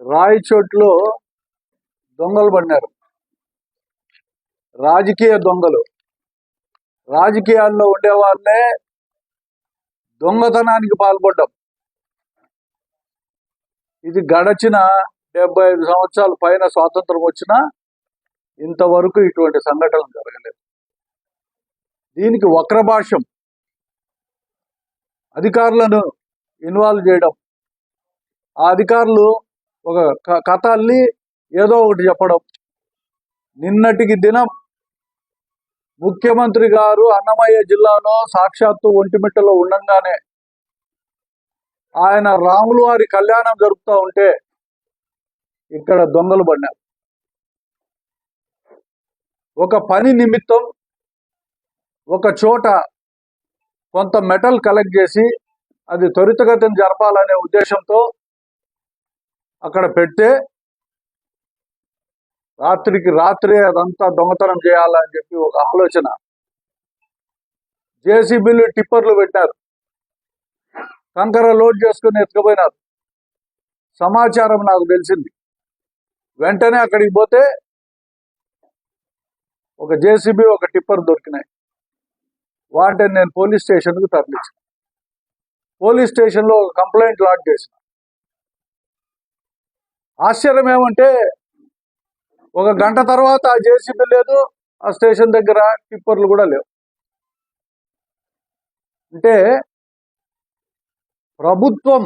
రాయచోట్లో దొంగలు పడినారు. రాజకీయ దొంగలు. రాజకీయాల్లో ఉండేవాళ్ళే దొంగతనానికి పాల్పడ్డం. ఇది గడచిన డెబ్బై ఐదు సంవత్సరాల పైన స్వాతంత్రం వచ్చినా ఇంతవరకు ఇటువంటి సంఘటనలు జరగలేదు. దీనికి వక్రభాష్యం. అధికారులను ఇన్వాల్వ్ చేయడం. ఆ అధికారులు ఒక క- కథ అల్లి ఏదో ఒకటి చెప్పడం. నిన్నటికి దినం ముఖ్యమంత్రి గారు అన్నమయ్య జిల్లాలో సాక్షాత్తు ఒంటిమిట్టలో ఉండంగానే ఆయన రాములు వారి కళ్యాణం జరుపుతూ ఉంటే ఇక్కడ దొంగలు పడినారు ఒక పని నిమిత్తం ఒక చోట కొంత మెటల్ కలెక్ట్ చేసి అది త్వరితగతిని జరపాలనే ఉద్దేశంతో అక్కడ పెడితే రాత్రికి రాత్రే అదంతా దొంగతనం చేయాలని చెప్పి ఒక ఆలోచన. జేసీబీలు టిప్పర్లు పెట్టారు. కంకర లోడ్ చేసుకుని ఎత్తుకుపోయినారు. సమాచారం నాకు తెలిసింది. వెంటనే అక్కడికి పోతే ఒక జేసీబీ ఒక టిప్పర్ దొరికినాయి. వాటిని నేను పోలీస్ స్టేషన్కు తరలించాను పోలీస్ స్టేషన్లో ఒక కంప్లైంట్ లాడ్ చేసిన. ఆశ్చర్యం ఏమంటే ఒక గంట తర్వాత ఆ జేసీబీ లేదు ఆ స్టేషన్ దగ్గర టిప్పర్లు కూడా లేవు. అంటే ప్రభుత్వం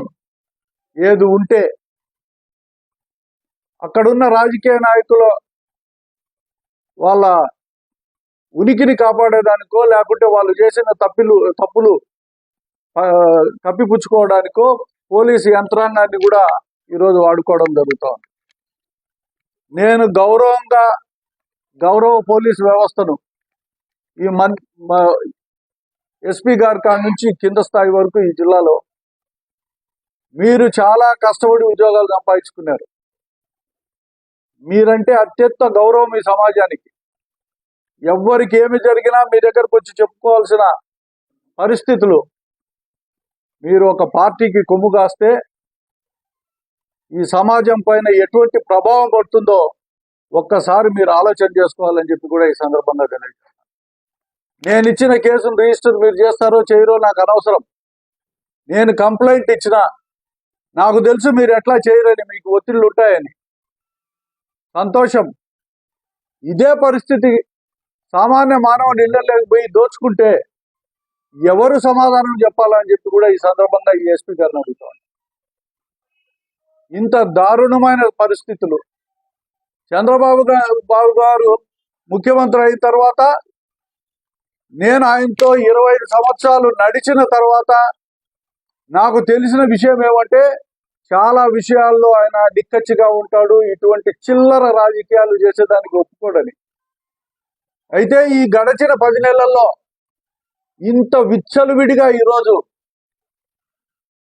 ఏది ఉంటే అక్కడున్న రాజకీయ నాయకులు వాళ్ళ ఉనికిని కాపాడేదానికో లేకుంటే వాళ్ళు చేసిన తప్పులు తప్పులు కప్పిపుచ్చుకోవడానికో పోలీసు యంత్రాంగాన్ని కూడా ఈరోజు వాడుకోవడం జరుగుతోంది. నేను గౌరవంగా గౌరవ పోలీస్ వ్యవస్థను ఈ మన్ ఎస్పీ గారి కాడ నుంచి కింద స్థాయి వరకు ఈ జిల్లాలో మీరు చాలా కష్టపడి ఉద్యోగాలు సంపాదించుకున్నారు. మీరంటే అత్యంత గౌరవం ఈ సమాజానికి. ఎవ్వరికి ఏమి జరిగినా మీ దగ్గరకు వచ్చి చెప్పుకోవాల్సిన పరిస్థితులు మీరు ఒక పార్టీకి కొమ్ము కాస్తే ఈ సమాజం పైన ఎటువంటి ప్రభావం పడుతుందో ఒక్కసారి మీరు ఆలోచన చేసుకోవాలని చెప్పి కూడా ఈ సందర్భంగా తెలియజేస్తాను. నేను ఇచ్చిన కేసును రిజిస్టర్ మీరు చేస్తారో చేయరో నాకు అనవసరం. నేను కంప్లైంట్ ఇచ్చిన నాకు తెలుసు మీరు ఎట్లా చేయరని మీకు ఒత్తిళ్ళు ఉంటాయని. సంతోషం. ఇదే పరిస్థితి సామాన్య మానవుడు ఇళ్ళలోకి పోయి దోచుకుంటే ఎవరు సమాధానం చెప్పాలని చెప్పి కూడా ఈ సందర్భంగా ఈ ఎస్పీ గారిని అడుగుతాను ఇంత దారుణమైన పరిస్థితులు. చంద్రబాబు బాబు గారు ముఖ్యమంత్రి అయిన తర్వాత నేను ఆయనతో ఇరవై ఐదు సంవత్సరాలు నడిచిన తర్వాత నాకు తెలిసిన విషయం ఏమంటే చాలా విషయాల్లో ఆయన డిక్కచ్చిగా ఉంటాడు ఇటువంటి చిల్లర రాజకీయాలు చేసేదానికి ఒప్పుకోడని. అయితే ఈ గడచిన పది నెలల్లో ఇంత విచ్చలవిడిగా ఈరోజు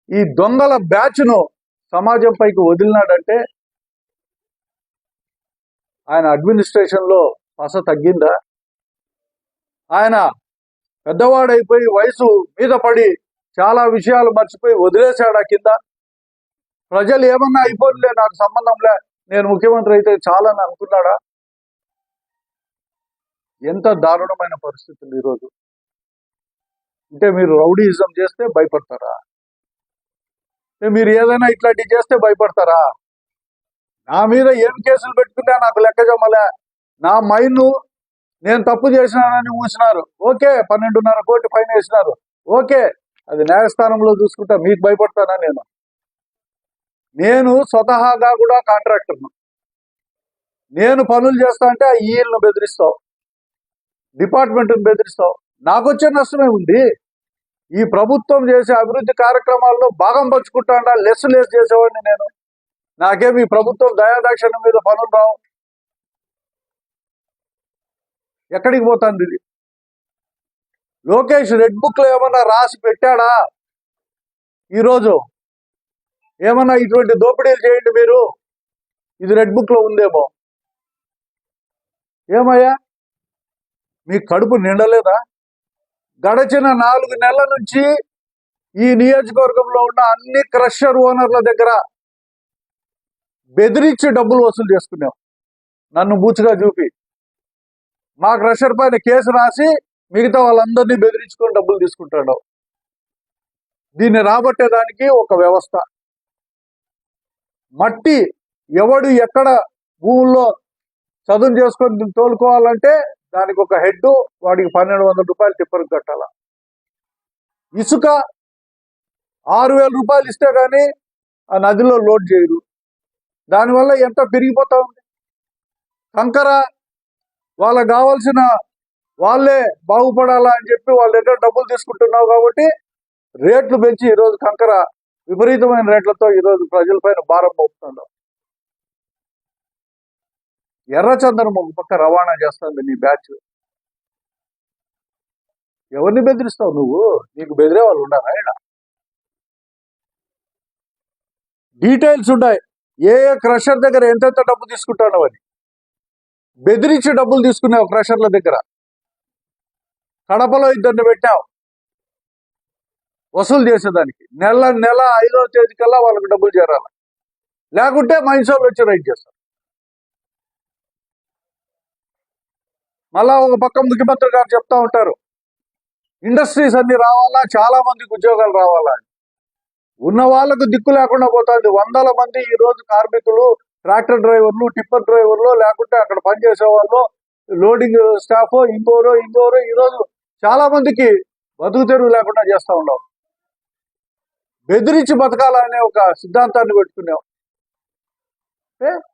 ఈ దొంగల బ్యాచ్ను సమాజం పైకి వదిలినాడంటే ఆయన అడ్మినిస్ట్రేషన్లో పస తగ్గిందా? ఆయన పెద్దవాడైపోయి వయసు మీద పడి చాలా విషయాలు మర్చిపోయి వదిలేశాడా కింద? ప్రజలు ఏమన్నా అయిపోలే నాకు సంబంధంలే నేను ముఖ్యమంత్రి అయితే చాలని అనుకున్నాడా? ఎంత దారుణమైన పరిస్థితులు ఈరోజు. అంటే మీరు రౌడీయిజం చేస్తే భయపడతారా? మీరు ఏదైనా ఇట్లాంటివి చేస్తే భయపడతారా? నా మీద ఏం కేసులు పెట్టుకున్నా నాకు లెక్క జమ్మలే నా మైండ్ నేను తప్పు చేసినానని ఊసినారు. ఓకే పన్నెండున్నర కోటి ఫైన్ వేసినారు. ఓకే అది న్యాయస్థానంలో చూసుకుంటా మీకు భయపడతానా నేను? నేను స్వతహాగా కూడా కాంట్రాక్టర్ను నేను పనులు చేస్తా అంటే ఆ ఈఎల్ను బెదిరిస్తావు. డిపార్ట్మెంట్ను బెదిరిస్తావు. నాకు వచ్చే నష్టమే ఉంది. ఈ ప్రభుత్వం చేసే అభివృద్ధి కార్యక్రమాల్లో భాగం పంచుకుంటాడా లెస్ లెస్ చేసేవాడిని నేను. నాకేమి ఈ ప్రభుత్వం దయాదాక్షిణ్యం మీద పనులు రావు. ఎక్కడికి పోతుంది ఇది? లోకేష్ రెడ్ బుక్లో ఏమన్నా రాసి పెట్టాడా? ఈరోజు ఏమన్నా ఇటువంటి దోపిడీలు చేయండి మీరు? ఇది రెడ్ బుక్లో ఉందేమో. ఏమయ్యా? మీ కడుపు నిండలేదా? గడచిన నాలుగు నెలల నుంచి ఈ నియోజకవర్గంలో ఉన్న అన్ని క్రషర్ ఓనర్ల దగ్గర బెదిరించి డబ్బులు వసూలు చేసుకున్నాం. నన్ను బూచుగా చూపి. మా క్రషర్ పైన కేసు రాసి మిగతా వాళ్ళందరినీ బెదిరించుకొని డబ్బులు తీసుకుంటాడు. దీన్ని రాబట్టేదానికి ఒక వ్యవస్థ. మట్టి ఎవడు ఎక్కడ భూముల్లో చదువు చేసుకొని తోలుకోవాలంటే దానికి ఒక హెడ్ వాడికి పన్నెండు వందల రూపాయలు టిప్పర్కి కట్టాల ఇసుక ఆరు వేల రూపాయలు ఇస్తే కానీ ఆ నదిలో లోడ్ చేయరు దానివల్ల ఎంత పెరిగిపోతా ఉంది? కంకర వాళ్ళకు కావాల్సిన వాళ్ళే బాగుపడాలా అని చెప్పి వాళ్ళ దగ్గర డబ్బులు తీసుకుంటున్నావు కాబట్టి రేట్లు పెంచి ఈరోజు కంకర విపరీతమైన రేట్లతో ఈరోజు ప్రజలపైన భారం మోపుతున్నావు ఎర్రచందనం ఒక పక్క రవాణా చేస్తుంది నీ బ్యాచ్. ఎవరిని బెదిరిస్తావు నువ్వు? నీకు బెదిరే వాళ్ళు ఉన్నారా ఆయన డీటెయిల్స్ ఉన్నాయి ఏ ఏ క్రషర్ దగ్గర ఎంతెంత డబ్బు తీసుకుంటానో అని. బెదిరించి డబ్బులు తీసుకున్నావు క్రషర్ల దగ్గర. కడపలో ఇద్దరిని పెట్టావు. వసూలు చేసేదానికి. నెల నెల ఐదో తేదీ కల్లా వాళ్ళకి డబ్బులు చేరాలి. లేకుంటే మైన్స్ వచ్చి రైట్ చేస్తారు. మళ్ళా ఒక పక్క ముఖ్యమంత్రి గారు చెప్తా ఉంటారు. ఇండస్ట్రీస్ అన్ని రావాలా? చాలా మందికి ఉద్యోగాలు రావాలా? ఉన్న వాళ్ళకు దిక్కు లేకుండా పోతుంది. వందల మంది ఈ రోజు కార్మికులు ట్రాక్టర్ డ్రైవర్లు టిప్పర్ డ్రైవర్లు లేకుంటే అక్కడ పనిచేసే వాళ్ళు లోడింగ్ స్టాఫ్ ఇంకోరో ఇంకోరో ఈరోజు చాలా మందికి బతుకు తెరువు లేకుండా చేస్తూ ఉన్నాం. బెదిరించి బతకాలనే ఒక సిద్ధాంతాన్ని పెట్టుకున్నాం. ఏ?